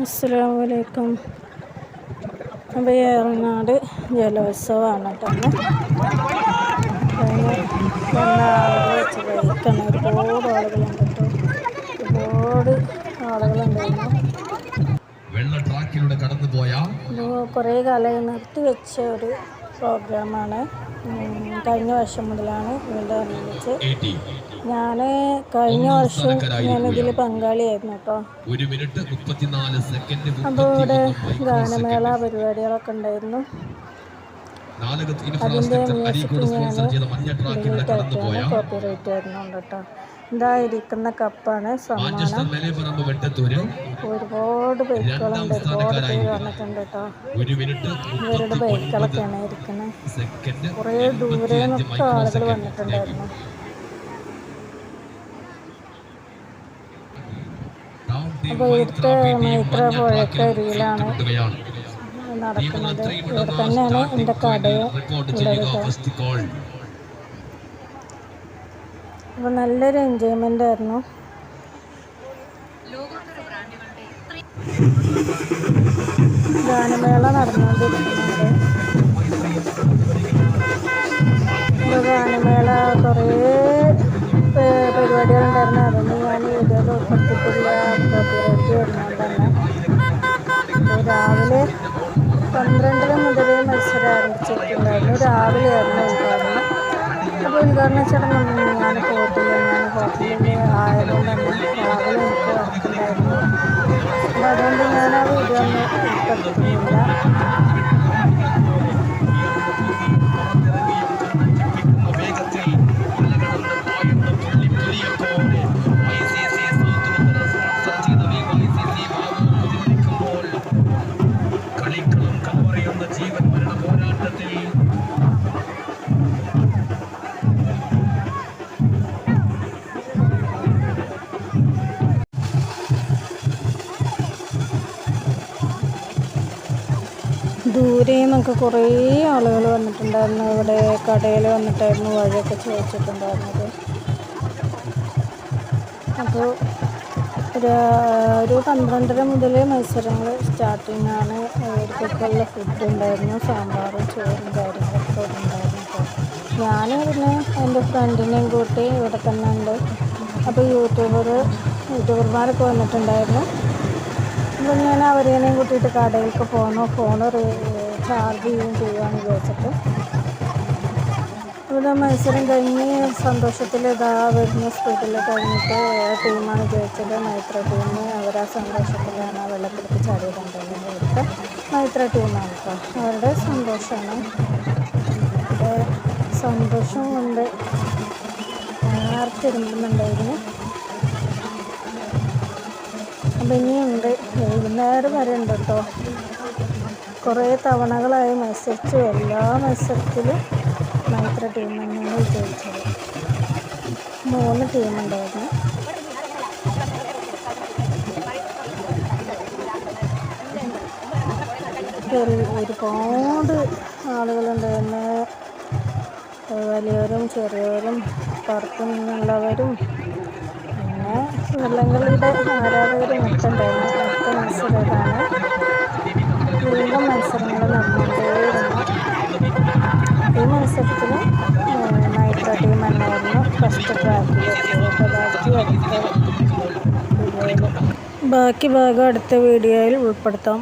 അസ്സാം വലൈക്കും അപ്പോൾ ഏറനാട് ജലോത്സവമാണ് കേട്ടോ ആളുകൾ ഒരുപാട് ആളുകളുണ്ട് കേട്ടോ ഒരുപാട് ആളുകളുണ്ടായിരുന്നു വെള്ള ട്രാക്കിലൂടെ കടന്നുപോയ അപ്പോൾ കുറേ കാലമായി നിർത്തി വെച്ച ഒരു പ്രോഗ്രാമാണ്. കഴിഞ്ഞ വർഷം മുതലാണ് ആരംഭിച്ച് എ ഞാൻ കഴിഞ്ഞ വർഷം ഞാനിതിൽ പങ്കാളിയായിരുന്നു കേട്ടോ. അപ്പോൾ ഇവിടെ ഗാനമേള പരിപാടികളൊക്കെ ഉണ്ടായിരുന്നു. അതിന്റെ മ്യൂസിക് ഞാൻ കടന്നുപോയ? ഡിലീറ്റാക്കിയാണ് വരുന്നുണ്ട് കേട്ടോ. ഇതായിരിക്കുന്ന കപ്പാണ് സമ്മാനം. ഒരുപാട് ബൈക്കുകളുണ്ട്. ഒരുപാട് പേര് വന്നിട്ടുണ്ട് കേട്ടോ. ഇവരുടെ ബൈക്കുകളൊക്കെയാണ് ഇരിക്കുന്നത് കുറെ ദൂരെ നിന്നൊക്കെ ആളുകൾ വന്നിട്ടുണ്ടായിരുന്നു. അപ്പോൾ ഇവിടുത്തെ മൈത്ര പുഴക്കരിയിലാണ് നടക്കുന്നത്. ഇവിടെ തന്നെയാണ് എന്റെ കടയും ഉള്ളത് അപ്പോൾ നല്ലൊരു എൻജോയ്മെന്റ് ആയിരുന്നു. ഗാനമേള നടന്നുകൊണ്ടിരിക്കുന്നുണ്ട്. ഇപ്പോൾ ഗാനമേള കുറേ പരിപാടികൾ പരിപാടികളുണ്ടായിരുന്നു. അതൊന്നും ഞാൻ വീഡിയോയിൽ ഉൾപ്പെടുത്തിയിട്ടില്ല കോപ്പിറൈറ്റ് വരുന്നത് തന്നെ അപ്പോൾ രാവിലെ പന്ത്രണ്ടര മുതലേ മത്സരം ആരംഭിച്ചിട്ടുണ്ടായിരുന്നു. രാവിലെ ആയിരുന്നു ഉദ്ഘാടനം. അപ്പോൾ ഉദ്ഘാടന ചടങ്ങൊന്നും ഞാൻ പോയിട്ടില്ല. ഞാൻ ഹോട്ടലിൽ ആയതുകൊണ്ട് തന്നെ രാവിലെ എനിക്ക് വർക്കുണ്ടായിരുന്നു അപ്പോൾ ആ 使ってたん。ദൂരെ നിന്നൊക്കെ കുറേ ആളുകൾ വന്നിട്ടുണ്ടായിരുന്നു. ഇവിടെ കടയിൽ വന്നിട്ടായിരുന്നു വഴിയൊക്കെ ചോദിച്ചിട്ടുണ്ടായിരുന്നത്. അപ്പോൾ ഒരു ഒരു പന്ത്രണ്ടര മുതൽ മത്സരങ്ങൾ സ്റ്റാർട്ടിങ് ആണ് അവർക്കൊക്കെയുള്ള ഫുഡ് ഉണ്ടായിരുന്നു സാമ്പാറും ചോറും കാര്യങ്ങളൊക്കെ ഉണ്ടായിരുന്നു. അപ്പോൾ ഞാൻ പിന്നെ എന്റെ ഫ്രണ്ടിനെയും കൂട്ടി ഇവിടെ തന്നെ ഉണ്ട് അപ്പോൾ യൂട്യൂബർ യൂട്യൂബർമാരൊക്കെ വന്നിട്ടുണ്ടായിരുന്നു. അപ്പോൾ ഞാൻ അവരേനെയും കൂട്ടിയിട്ട് കടയിലേക്ക് പോകണോ ഫോൺ ചാർജ് ചെയ്യുകയും ചെയ്യുകയാണ് വിചാരിച്ചിട്ട്. ഇവിടെ മത്സരം കഴിഞ്ഞ് സന്തോഷത്തിൽ ഇതാ വരുന്ന സ്പീഡിൽ കഴിഞ്ഞിട്ട് ടീമാണ് ജയിച്ചത്. മൈത്ര ടീം അവർ ആ സന്തോഷത്തിലാണ് ആ വെള്ളത്തിലേക്ക് ചാടിയിട്ടുണ്ടെങ്കിൽ അവർക്ക് മൈത്ര ടീമാണ് കേട്ടോ. അവരുടെ സന്തോഷമാണ്. സന്തോഷവും ഉണ്ട് ആർത്തിരുമ്പുന്നുണ്ടായിരുന്നു അപ്പം ഇനിയുണ്ട് വൈകുന്നേരം വരെ ഉണ്ട് കേട്ടോ കുറേ തവണകളായി മത്സരിച്ചു എല്ലാ മത്സരത്തിലും മൈത്ര ടീം തന്നെയാണ് വിജയിച്ചത് മൂന്ന് ടീമുണ്ടായിരുന്നു. ഒരു- ഒരുപാട് ആളുകളുണ്ടായിരുന്നു. വലിയവരും ചെറിയവരും പുറത്തു നിന്നുള്ളവരും പിന്നെ വള്ളംകളിയുടെ ആരാധകരും ഒക്കെ ഉണ്ടായിരുന്നു അടുത്ത മത്സരമാണ്. വീണ്ടും മത്സരങ്ങൾ നടന്നുകൊണ്ടേയിരുന്നു. ഈ മത്സരത്തിൽ നൈട്രോ ടീം എന്നായിരുന്നു. ഫസ്റ്റ് അടുത്ത ബാക്കി ഭാഗം അടുത്ത വീഡിയോയിൽ ഉൾപ്പെടുത്താം.